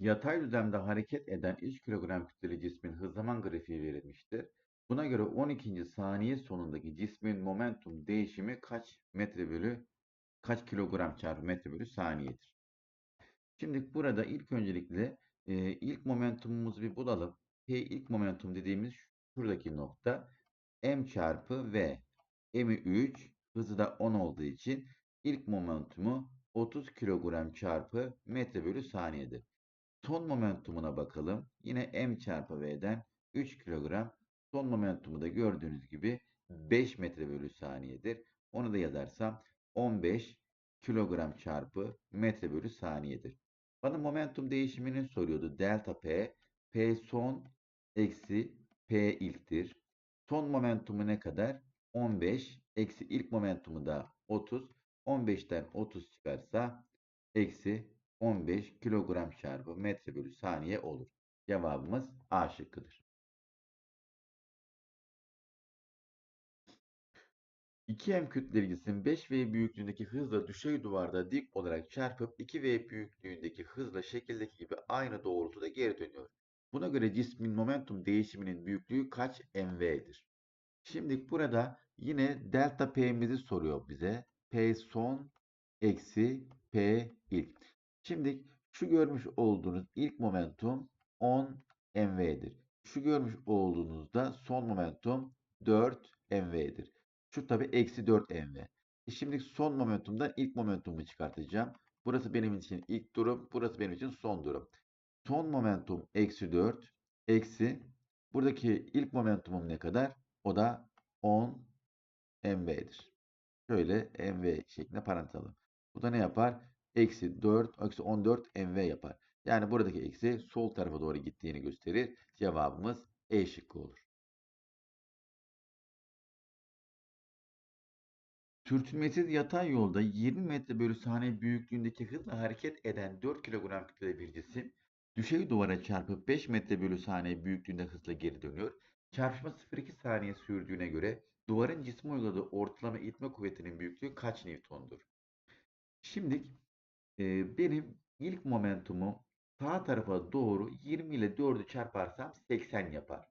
Yatay düzlemde hareket eden 3 kilogram kütleli cismin hız zaman grafiği verilmiştir. Buna göre 12. saniye sonundaki cismin momentum değişimi kaç metre bölü kaç kilogram çarpı metre bölü saniyedir? Şimdi burada ilk öncelikle e, ilk momentumumuzu bir bulalım. P ilk momentum dediğimiz şuradaki nokta m çarpı v. m'i 3, hızı da 10 olduğu için ilk momentumu 30 kilogram çarpı metre bölü saniyedir. Son momentumuna bakalım. Yine m çarpı v'den 3 kilogram. Son momentumu da gördüğünüz gibi 5 metre bölü saniyedir. Onu da yazarsam 15 kilogram çarpı metre bölü saniyedir. Bana momentum değişimini soruyordu. Delta P. P son eksi P ilktir. Son momentumu ne kadar? 15 eksi ilk momentumu da 30. 15'ten 30 çıkarsa eksi 15 kilogram çarpı metre bölü saniye olur. Cevabımız A şıkkıdır. 2m kütleli cisim 5v büyüklüğündeki hızla düşey duvarda dik olarak çarpıp 2v büyüklüğündeki hızla şekildeki gibi aynı doğrultuda geri dönüyor. Buna göre cismin momentum değişiminin büyüklüğü kaç mv'dir? Şimdi burada yine delta p'mizi soruyor bize. P son eksi P ilk. Şimdi şu görmüş olduğunuz ilk momentum 10 mv'dir. Şu görmüş olduğunuzda son momentum 4 mv'dir. Şu tabi eksi 4 mv. E şimdi son momentumdan ilk momentumu çıkartacağım. Burası benim için ilk durum. Burası benim için son durum. Son momentum eksi 4 eksi buradaki ilk momentumum ne kadar? O da 10 mv'dir. Şöyle mv şeklinde parantez. Bu da ne yapar? Eksi 4, eksi 14 mv yapar. Yani buradaki eksi sol tarafa doğru gittiğini gösterir. Cevabımız E şıkkı olur. Sürtünmesiz yatay yolda 20 metre bölü saniye büyüklüğündeki hızla hareket eden 4 kilogram kütleli bir cisim düşey duvara çarpıp 5 metre bölü saniye büyüklüğünde hızla geri dönüyor. Çarpışma 0,2 saniye sürdüğüne göre duvarın cisme uyguladığı ortalama itme kuvvetinin büyüklüğü kaç Newton'dur? Şimdi e, benim ilk momentumu sağ tarafa doğru 20 ile 4'ü çarparsam 80 yapar.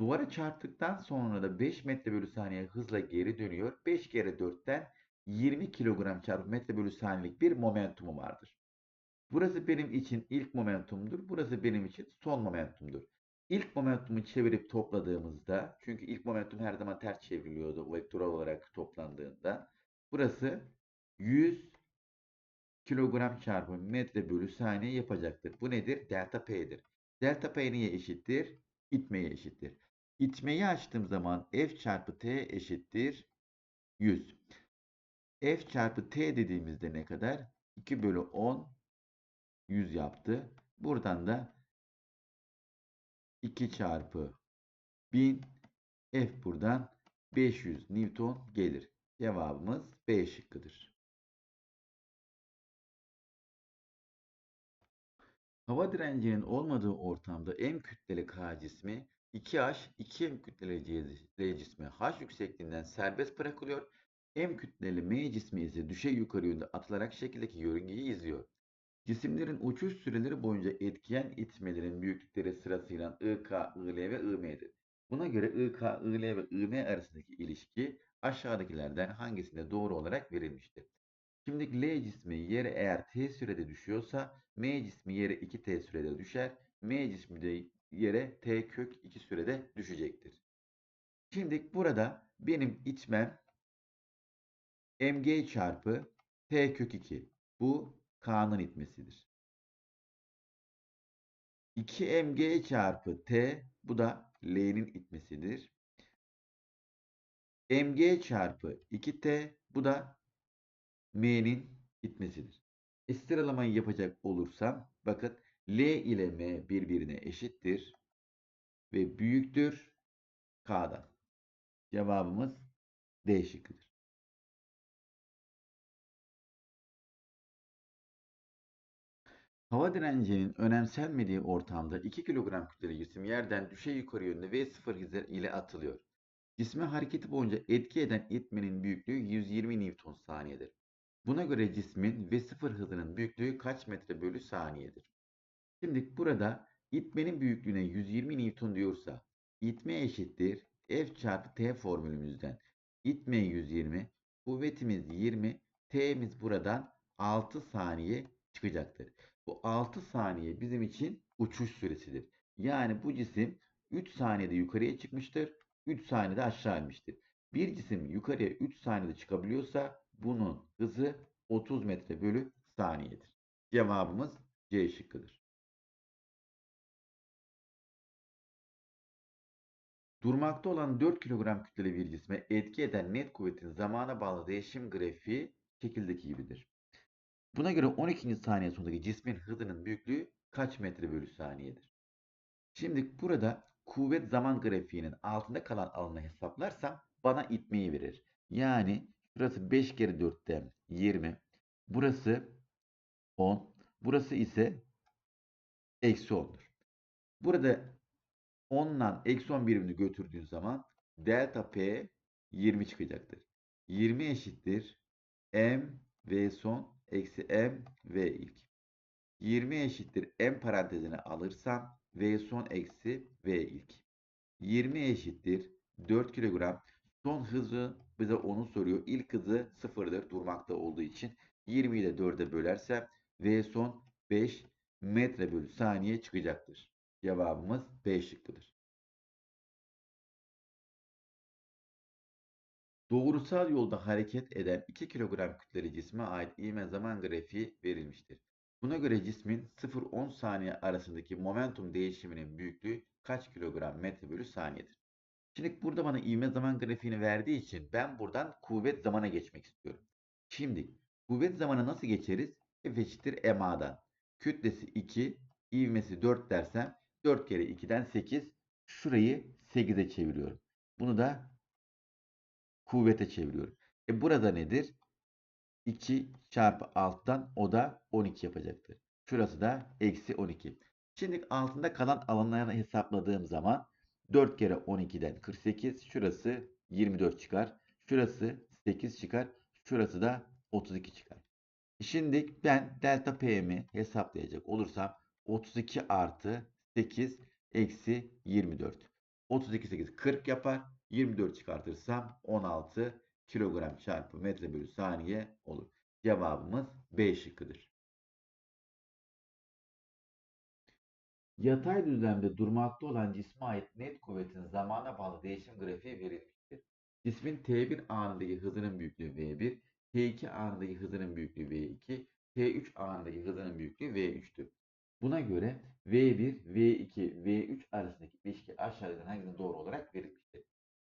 Duvara çarptıktan sonra da 5 metre bölü saniye hızla geri dönüyor. 5 kere 4'ten 20 kilogram çarpı metre bölü saniyelik bir momentumu vardır. Burası benim için ilk momentumdur. Burası benim için son momentumdur. İlk momentumu çevirip topladığımızda çünkü ilk momentum her zaman ters çevriliyordu vektörel olarak toplandığında. Burası 100 kilogram çarpı metre bölü saniye yapacaktır. Bu nedir? Delta P'dir. Delta P neye eşittir? İtmeye eşittir. İtmeyi açtığım zaman F çarpı T eşittir 100. F çarpı T dediğimizde ne kadar? 2 bölü 10 100 yaptı. Buradan da 2 çarpı 1000 F buradan 500 Newton gelir. Cevabımız B şıkkıdır. Hava direncinin olmadığı ortamda M kütleli K cismi 2H 2M kütleli C cismi H yüksekliğinden serbest bırakılıyor. M kütleli M cismi ise düşey yukarı yönde atılarak şekildeki yörüngeyi izliyor. Cisimlerin uçuş süreleri boyunca etkiyen itmelerin büyüklükleri sırasıyla IK, IL ve IM'dir. Buna göre IK, IL ve IM arasındaki ilişki aşağıdakilerden hangisinde doğru olarak verilmiştir? Şimdi L cismi yere eğer t sürede düşüyorsa M cismi yere 2t sürede düşer. M cismi de yere t kök 2 sürede düşecektir. Şimdi burada benim itmem mg çarpı t kök 2. Bu K'nın itmesidir. 2mg çarpı t bu da L'nin itmesidir. mg çarpı 2t bu da m'nin itmesidir. E sıralamayı yapacak olursam bakın L ile M birbirine eşittir ve büyüktür K'dan. Cevabımız D şıkkıdır. Hava direncinin önemsenmediği ortamda 2 kilogram kütleli cisim yerden düşey yukarı yönde V0 hızı ile atılıyor. Cisme hareketi boyunca etki eden itmenin büyüklüğü 120 Newton saniyedir. Buna göre cismin V0 hızının büyüklüğü kaç metre bölü saniyedir? Şimdi burada itmenin büyüklüğüne 120 Newton diyorsa itme eşittir F çarpı T formülümüzden. İtme 120, kuvvetimiz 20, T'miz buradan 6 saniye çıkacaktır. Bu 6 saniye bizim için uçuş süresidir. Yani bu cisim 3 saniyede yukarıya çıkmıştır, 3 saniyede aşağı inmiştir. Bir cisim yukarıya 3 saniyede çıkabiliyorsa bunun hızı 30 metre bölü saniyedir. Cevabımız C şıkkıdır. Durmakta olan 4 kilogram kütleli bir cisme etki eden net kuvvetin zamana bağlı değişim grafiği şekildeki gibidir. Buna göre 12. saniye sonundaki cismin hızının büyüklüğü kaç metre bölü saniyedir? Şimdi burada kuvvet zaman grafiğinin altında kalan alanı hesaplarsam bana itmeyi verir. Yani burası 5 kere 4'ten 20. Burası 10. Burası ise eksi 10'dur. Burada 10'dan eksi 10 birimini götürdüğün zaman delta P 20 çıkacaktır. 20 eşittir M V son eksi M V ilk. 20 eşittir M parantezine alırsam V son eksi V ilk. 20 eşittir 4 kilogram. Son hızı bize onu soruyor. İlk hızı sıfırdır durmakta olduğu için. 20'yi de 4'e bölersem V son 5 metre bölü saniye çıkacaktır. Cevabımız B şıkkıdır. Doğrusal yolda hareket eden 2 kilogram kütleli cisme ait ivme zaman grafiği verilmiştir. Buna göre cismin 0-10 saniye arasındaki momentum değişiminin büyüklüğü kaç kilogram metre bölü saniyedir? Şimdi burada bana ivme zaman grafiğini verdiği için ben buradan kuvvet zamana geçmek istiyorum. Şimdi kuvvet zamana nasıl geçeriz? F eşittir MA'dan. Kütlesi 2, ivmesi 4 dersem 4 kere 2'den 8. Şurayı 8'e çeviriyorum. Bunu da kuvvete çeviriyorum. E burada nedir? 2 çarpı alttan o da 12 yapacaktır. Şurası da eksi 12. Şimdi altında kalan alanları hesapladığım zaman 4 kere 12'den 48. Şurası 24 çıkar. Şurası 8 çıkar. Şurası da 32 çıkar. Şimdi ben delta P'mi hesaplayacak olursam 32 artı 8 eksi 24. 32 8 40 yapar. 24 çıkartırsam 16 kilogram çarpı metre bölü saniye olur. Cevabımız B şıkkıdır. Yatay düzlemde durmakta olan cisme ait net kuvvetin zamana bağlı değişim grafiği verilmiştir. Cismin T1 anındaki hızının büyüklüğü V1, T2 anındaki hızının büyüklüğü V2, T3 anındaki hızının büyüklüğü V3'tür. Buna göre V1, V2, V3 arasındaki ilişki aşağıdan hangisine doğru olarak verilmiştir.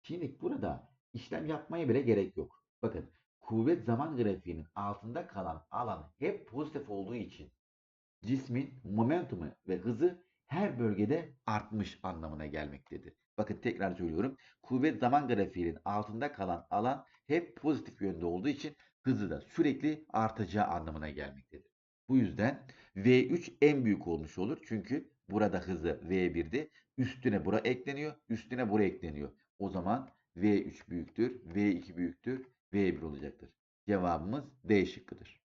Şimdi burada işlem yapmaya bile gerek yok. Bakın kuvvet zaman grafiğinin altında kalan alan hep pozitif olduğu için cismin momentumu ve hızı her bölgede artmış anlamına gelmektedir. Bakın tekrar söylüyorum. Kuvvet zaman grafiğinin altında kalan alan hep pozitif yönde olduğu için hızı da sürekli artacağı anlamına gelmektedir. Bu yüzden V3 en büyük olmuş olur. Çünkü burada hızı V1'di. Üstüne bura ekleniyor. Üstüne bura ekleniyor. O zaman V3 büyüktür. V2 büyüktür. V1 olacaktır. Cevabımız D şıkkıdır.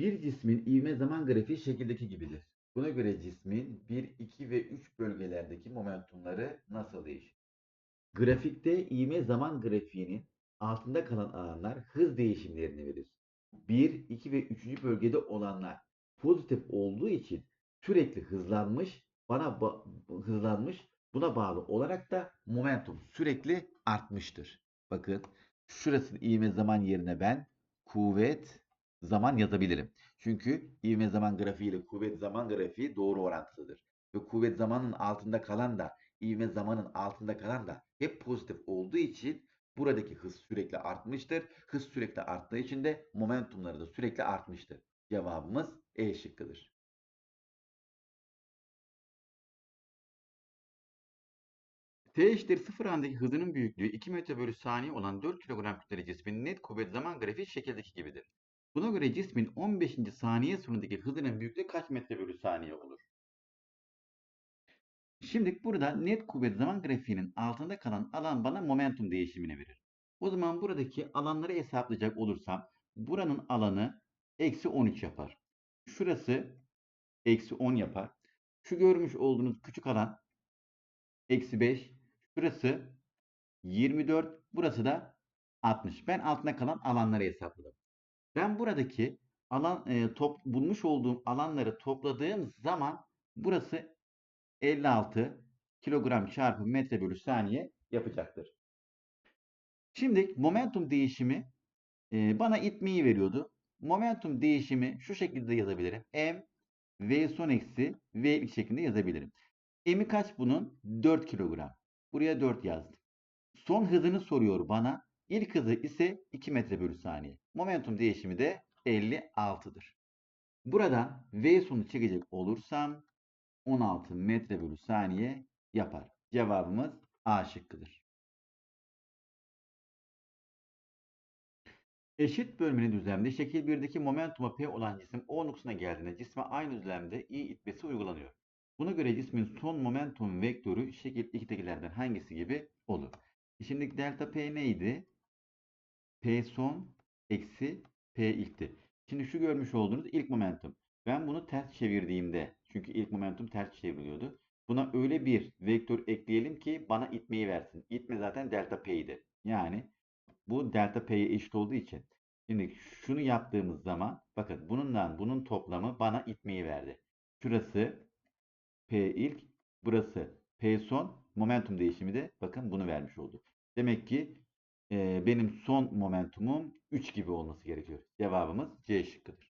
Bir cismin ivme zaman grafiği şekildeki gibidir. Buna göre cismin 1, 2 ve 3 bölgelerdeki momentumları nasıl değişir? Grafikte ivme zaman grafiğinin altında kalan alanlar hız değişimlerini verir. 1, 2 ve 3. bölgede olanlar pozitif olduğu için sürekli hızlanmış, bana hızlanmış, buna bağlı olarak da momentum sürekli artmıştır. Bakın şurası ivme zaman yerine ben kuvvet zaman yazabilirim. Çünkü ivme zaman grafiği ile kuvvet zaman grafiği doğru orantılıdır. Ve kuvvet zamanın altında kalan da ivme zamanın altında kalan da hep pozitif olduğu için buradaki hız sürekli artmıştır. Hız sürekli arttığı için de momentumları da sürekli artmıştır. Cevabımız E şıkkıdır. T eşittir 0 andaki hızının büyüklüğü 2 metre bölü saniye olan 4 kilogram kütleli cismin net kuvvet zaman grafiği şekildeki gibidir. Buna göre cismin 15. saniye sonundaki hızının büyüklüğü kaç metre bölü saniye olur? Şimdi burada net kuvvet zaman grafiğinin altında kalan alan bana momentum değişimini verir. O zaman buradaki alanları hesaplayacak olursam buranın alanı eksi 13 yapar. Şurası eksi 10 yapar. Şu görmüş olduğunuz küçük alan eksi 5. Şurası 24. Burası da 60. Ben altına kalan alanları hesapladım. Ben buradaki alan e, top bulmuş olduğum alanları topladığım zaman burası 56 kilogram çarpı metre bölü saniye yapacaktır. Şimdi momentum değişimi e, bana itmeyi veriyordu. Momentum değişimi şu şekilde yazabilirim. M V son eksi V şeklinde yazabilirim. M'i kaç bunun? 4 kilogram. Buraya 4 yazdım. Son hızını soruyor bana. İlk hızı ise 2 metre bölü saniye. Momentum değişimi de 56'dır. Buradan V sonu çekecek olursam 16 metre bölü saniye yapar. Cevabımız A şıkkıdır. Eşit bölmeli düzlemde şekil 1'deki momentuma P olan cisim O noktasına geldiğinde cisme aynı düzlemde I itmesi uygulanıyor. Buna göre cismin son momentum vektörü şekil 2'dekilerden hangisi gibi olur? E şimdi delta P neydi? P son eksi P ilkti. Şimdi şu görmüş olduğunuz ilk momentum. Ben bunu ters çevirdiğimde, çünkü ilk momentum ters çevriliyordu. Buna öyle bir vektör ekleyelim ki bana itmeyi versin. İtme zaten delta P. Yani bu delta P'ye eşit olduğu için. Şimdi şunu yaptığımız zaman bakın bununla bunun toplamı bana itmeyi verdi. Şurası P ilk, burası P son. Momentum değişimi de bakın bunu vermiş oldu. Demek ki e, benim son momentumum 3 gibi olması gerekiyor. Cevabımız C şıkkıdır.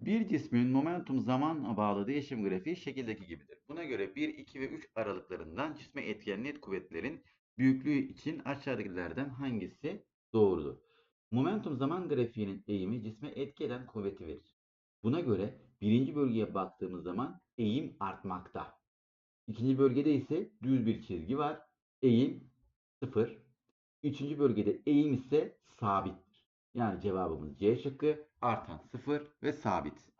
Bir cismin momentum zaman bağlı değişim grafiği şekildeki gibidir. Buna göre 1, 2 ve 3 aralıklarından cisme etkileyen net kuvvetlerin büyüklüğü için aşağıdakilerden hangisi doğrudur? Momentum zaman grafiğinin eğimi cisme etki eden kuvveti verir. Buna göre birinci bölgeye baktığımız zaman eğim artmakta. İkinci bölgede ise düz bir çizgi var. Eğim 0. Üçüncü bölgede eğim ise sabittir. Yani cevabımız C şıkkı artan 0 ve sabit.